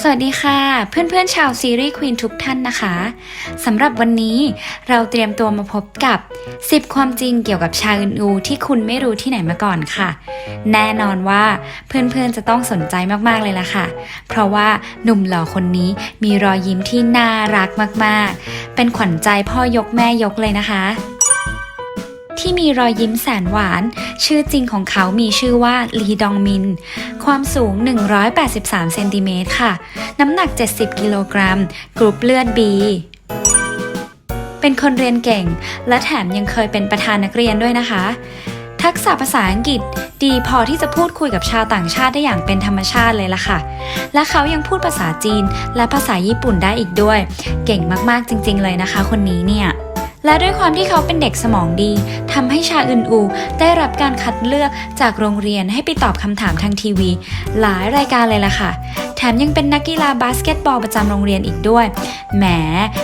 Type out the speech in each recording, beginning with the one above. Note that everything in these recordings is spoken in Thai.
สวัสดีค่ะ เพื่อนๆชาวซีรีส์ควีนทุกท่านนะคะสำหรับวันนี้เราเตรียมตัวมาพบกับ 10 ความจริงเกี่ยวกับชาอึนอูที่คุณไม่รู้ที่ไหนมาก่อนค่ะ แน่นอนว่าเพื่อนๆจะต้องสนใจมากๆเลยล่ะค่ะ เพราะว่าหนุ่มหล่อคนนี้มีรอยยิ้มที่น่ารักมากๆ เป็นขวัญใจพ่อยกแม่ยกเลยนะคะที่มีรอยยิ้มแสนหวาน ชื่อจริงของเขามีชื่อว่าลีดองมิน ความสูง 183 เซนติเมตรค่ะ น้ำหนัก 70 กิโลกรัม กรุ๊ปเลือด B เป็นคนเรียนเก่ง และแถมยังเคยเป็นประธานนักเรียนด้วยนะคะ ทักษะภาษาอังกฤษดีพอที่จะพูดคุยกับชาวต่างชาติได้อย่างเป็นธรรมชาติเลยล่ะค่ะ และเขายังพูดภาษาจีนและภาษาญี่ปุ่นได้อีกด้วย เก่งมากๆจริง ๆ เลยนะคะ คนนี้เนี่ย และด้วยความที่เขาเป็นเด็กสมองดีทำให้ชาอึนอูได้รับการคัดเลือกจากโรงเรียนให้ไปตอบคำถามทางทีวี หลายรายการเลยล่ะค่ะ แถมยังเป็นนักกีฬาบาสเกตบอลประจำโรงเรียนอีกด้วย แหม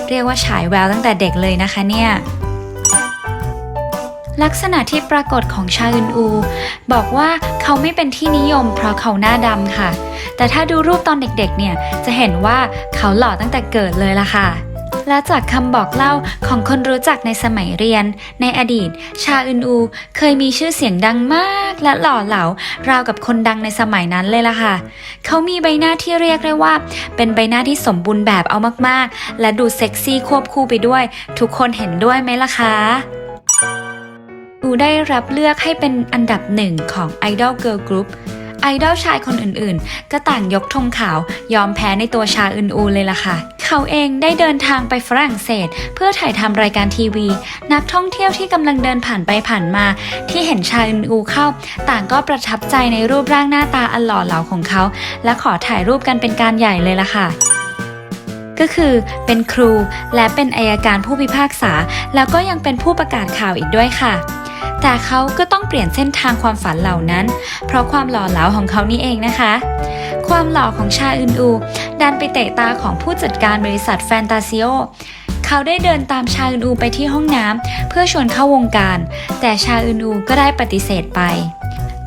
เรียกว่าฉายแววตั้งแต่เด็กเลยนะคะเนี่ยลักษณะที่ปรากฏของชาอึนอู บอกว่าเขาไม่เป็นที่นิยมเพราะเขาหน้าดำค่ะ แต่ถ้าดูรูปตอนเด็กๆเนี่ยจะเห็นว่าเขาหล่อตั้งแต่เกิดเลยล่ะค่ะ และจากคำบอกเล่าของคนรู้จักในสมัยเรียน ในอดีต ชาอึนอู เคยมีชื่อเสียงดังมากและหล่อเหลาราวกับคนดังในสมัยนั้นเลยล่ะค่ะ เขามีใบหน้าที่เรียกได้ว่า เป็นใบหน้าที่สมบูรณ์แบบเอามากๆ และดูเซ็กซี่ควบคู่ไปด้วย ทุกคนเห็นด้วยไหมล่ะคะอูได้รับเลือกให้เป็นอันดับหนึ่งของ Idol Girl Group ไอดอลชายคนอื่นๆ ก็ต่างยกธงขาวยอมแพ้ในตัวชาอึนอูเลยล่ะค่ะ เขาเองได้เดินทางไปฝรั่งเศส เพื่อถ่ายทำรายการทีวี นักท่องเที่ยวที่กำลังเดินผ่านไปผ่านมา ที่เห็นชาอึนอูเข้า ต่างก็ประทับใจในรูปร่างหน้าตาอันหล่อเหลาของเขา และขอถ่ายรูปกันเป็นการใหญ่เลยล่ะค่ะก็คือเป็นครูและเป็นอายการผู้พิพากษา แล้วก็ยังเป็นผู้ประกาศข่าวอีกด้วยค่ะ แต่เขาก็ต้องเปลี่ยนเส้นทางความฝันเหล่านั้น เพราะความหล่อเหลาของเขานี่เองนะคะ ความหล่อของชาอึนอู ดันไปเตะตาของผู้จัดการบริษัทแฟนตาซิโอเขาได้เดินตามชาอึนอูไปที่ห้องน้ำเพื่อชวนเข้าวงการ แต่ชาอึนอูก็ได้ปฏิเสธไป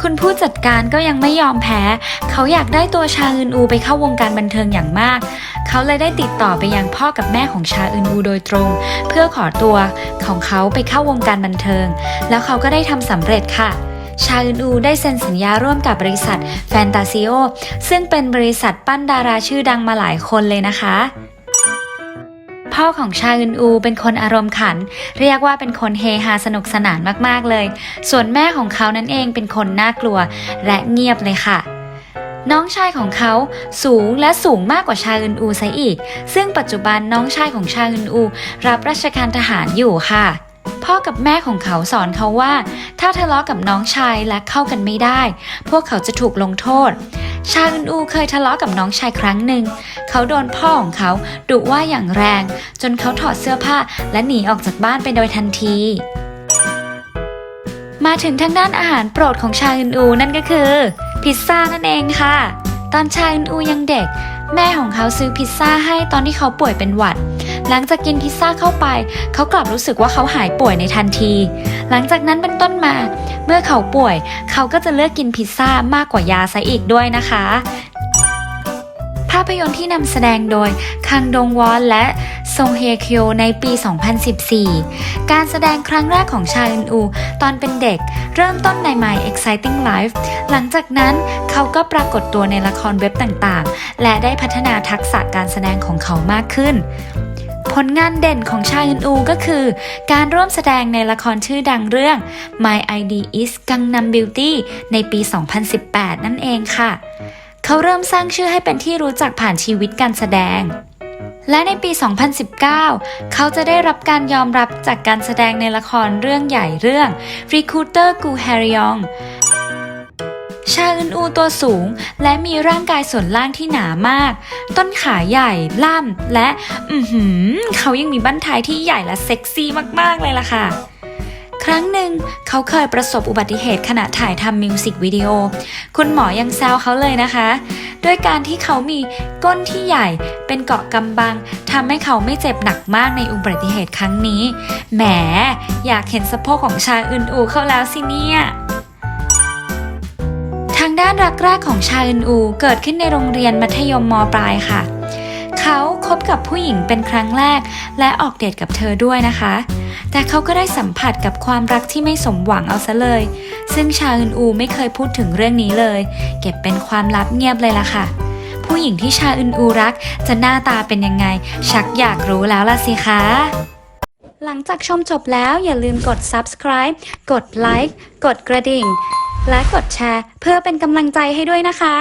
คุณผู้จัดการก็ยังไม่ยอมแพ้ เขาอยากได้ตัวชาอึนอูไปเข้าวงการบันเทิงอย่างมาก เขาเลยได้ติดต่อไปยังพ่อกับแม่ของชาอึนอูโดยตรง เพื่อขอตัวของเขาไปเข้าวงการบันเทิง แล้วเขาก็ได้ทำสำเร็จค่ะชาอึนอูได้เซ็นสัญญาร่วมกับบริษัทแฟนตาซิโอซึ่งเป็นบริษัทปั้นดาราชื่อดังมาหลายคนเลยนะคะ พ่อของชาอึนอูเป็นคนอารมณ์ขัน เรียกว่าเป็นคนเฮฮาสนุกสนานมากๆเลย ส่วนแม่ของเขานั่นเองเป็นคนน่ากลัวและเงียบเลยค่ะน้องชายของเขาสูงและสูงมากกว่าชาอึนอูซะอีก ซึ่งปัจจุบันน้องชายของชาอึนอู รับราชการทหารอยู่ค่ะ พ่อกับแม่ของเขาสอนเขาว่า ถ้าทะเลาะกับน้องชายและเข้ากันไม่ได้ พวกเขาจะถูกลงโทษ ชาอึนอูเคยทะเลาะกับน้องชายครั้งหนึ่ง เขาโดนพ่อของเขาดุว่าอย่างแรง จนเขาถอดเสื้อผ้าและหนีออกจากบ้านไปโดยทันที มาถึงทางด้านอาหารโปรดของชาอึนอูนั่นก็คือ พิซซ่านั่นเองค่ะ ตอนชาอึนอูยังเด็ก แม่ของเขาซื้อพิซซ่าให้ตอนที่เขาป่วยเป็นหวัด หลังจากกินพิซซ่าเข้าไป เขากลับรู้สึกว่าเขาหายป่วยในทันที หลังจากนั้นเป็นต้นมา เมื่อเขาป่วย เขาก็จะเลือกกินพิซซ่ามากกว่ายาซะอีกด้วยนะคะาพยนตร์ที่นำแสดงโดยคังดงวอนและซงเฮคโยในปี 2014 การแสดงครั้งแรกของชาอึนอู ตอนเป็นเด็ก เริ่มต้นใน My Exciting Life หลังจากนั้นเขาก็ปรากฏตัวในละครเว็บต่างๆ และได้พัฒนาทักษะการแสดงของเขามากขึ้นผลงานเด่นของชาอึนอูก็คือ การร่วมแสดงในละครชื่อดังเรื่อง My ID is Gangnam Beauty ในปี 2018 นั่นเองค่ะ เขาเริ่มสร้างชื่อให้เป็นที่รู้จักผ่านชีวิตการแสดง และในปี 2019 เขาจะได้รับการยอมรับจากการแสดงในละครเรื่องใหญ่เรื่อง Recruiter Gu h a r y o n g ชาอึนอูตัวสูง และมีร่างกายส่วนล่างที่หนามาก ต้นขาใหญ่ล่ำและ อือหือ เขายังมีบั้นท้ายที่ใหญ่และเซ็กซี่มาก ๆ เลยล่ะค่ะ ครั้งหนึ่งเขาเคยประสบอุบัติเหตุขณะถ่ายทำมิวสิกวิดีโอ คุณหมอยังแซวเขาเลยนะคะ ด้วยการที่เขามีก้นที่ใหญ่เป็นเกาะกำบังทำให้เขาไม่เจ็บหนักมากในอุบัติเหตุครั้งนี้ แหม อยากเห็นสะโพกของชายอึนอูเข้าแล้วสิเนี่ยทางด้านรักแรกของชาอึนอูเกิดขึ้นในโรงเรียนมัธยมมปลายค่ะ คบกับผู้หญิงเป็นครั้งแรก และออกเดทกับเธอด้วยนะคะ แต่เขาก็ได้สัมผัสกับความรักที่ไม่สมหวังเอาซะเลย ซึ่งชาอึนอูไม่เคยพูดถึงเรื่องนี้เลย เก็บเป็นความลับเงียบเลยล่ะค่ะ ผู้หญิงที่ชาอึนอูรัก จะหน้าตาเป็นยังไง ชักอยากรู้แล้วล่ะสิคะหลังจากชมจบแล้วอย่าลืมกด subscribe กดไลค์กดกระดิ่ง และกดแชร์ เพื่อเป็นกำลังใจให้ด้วยนะคะ